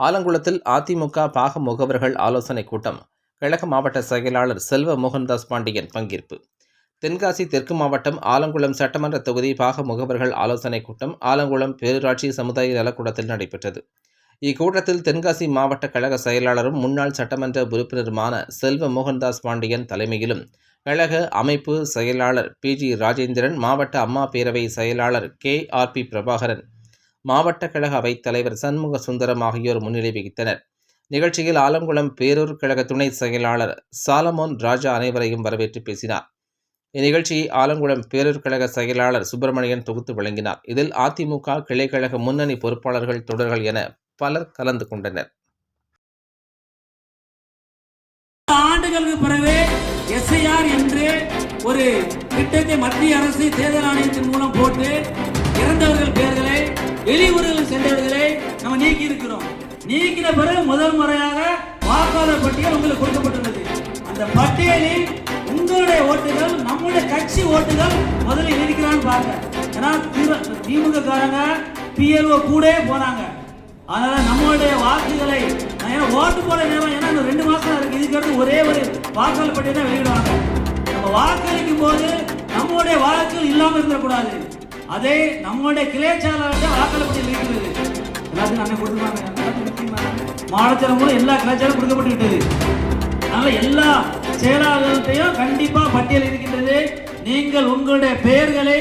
ஆலங்குளத்தில் அதிமுக பாக முகவர்கள் ஆலோசனைக் கூட்டம். கழக மாவட்ட செயலாளர் செல்வ மோகன்தாஸ் பாண்டியன் பங்கேற்பு. தென்காசி தெற்கு மாவட்டம் ஆலங்குளம் சட்டமன்ற தொகுதி பாக முகவர்கள் ஆலோசனைக் கூட்டம் ஆலங்குளம் பேரூராட்சி சமுதாய நலக்கூடத்தில் நடைபெற்றது. இக்கூட்டத்தில் தென்காசி மாவட்ட கழக செயலாளரும் முன்னாள் சட்டமன்ற உறுப்பினருமான செல்வ மோகன்தாஸ் பாண்டியன் தலைமையிலும் கழக அமைப்பு செயலாளர் பி ஜி ராஜேந்திரன் மாவட்ட அம்மா பேரவை செயலாளர் கே ஆர் பி பிரபாகரன் மாவட்ட கழக அவைத் தலைவர் சண்முக சுந்தரம் ஆகியோர் முன்னிலை வகித்தனர். நிகழ்ச்சியில் ஆலங்குளம் பேரூர் கழக துணை செயலாளர் சாலமோன் ராஜா அனைவரையும் வரவேற்று பேசினார். இந்நிகழ்ச்சியை ஆலங்குளம் பேரூர் கழக செயலாளர் சுப்பிரமணியன் தொகுத்து வழங்கினார். இதில் அதிமுக கிளைக்கழக முன்னணி பொறுப்பாளர்கள் தொடர்கள் என பலர் கலந்து கொண்டனர். ஆண்டுகளுக்கு பிறகு எஸ்ஐஆர் என்று ஒரு திட்டத்தை மத்திய அரசு தேர்தல் ஆணையத்தின் மூலம் போட்டு இறந்த வெளியூர்கள் சென்றவர்களை நம்ம நீக்கி இருக்கிறோம். நீக்கின பிறகு முதல் முறையாக வாக்காளர் பட்டியல் உங்களுக்கு கொடுக்கப்பட்டுள்ளது அந்த பட்டியலில் உங்களுடைய ஓட்டுகள் நம்முடைய கட்சி ஓட்டுகள் முதலில் இருக்கிறான்னு பாருங்க. ஏன்னா திமுக காரங்க பிஎல்ஓ கூட போனாங்க. அதனால நம்மளுடைய வாக்குகளை ஏன்னா ஓட்டு போட நேரம் ஏன்னா இன்னும் ரெண்டு மாசம் இருக்கு. இதுக்கு ஒரே ஒரு வாக்காளர் பட்டியல் தான் வெளியிடுவாங்க. நம்ம வாக்களிக்கும் போது நம்மளுடைய வாக்குகள் இல்லாமல் இருந்துடக்கூடாது. அதே நம்மளுடைய கிளைச்சாளர்கள் அண்ணன் கொடுத்துருவாங்க மாவட்டத்தில் கூட எல்லா கலாச்சாரம் கொடுக்கப்பட்டு விட்டது அதனால எல்லா செயலாளர்கள்ட்டையும் கண்டிப்பா பட்டியல் இருக்கின்றது. நீங்கள் உங்களுடைய பெயர்களை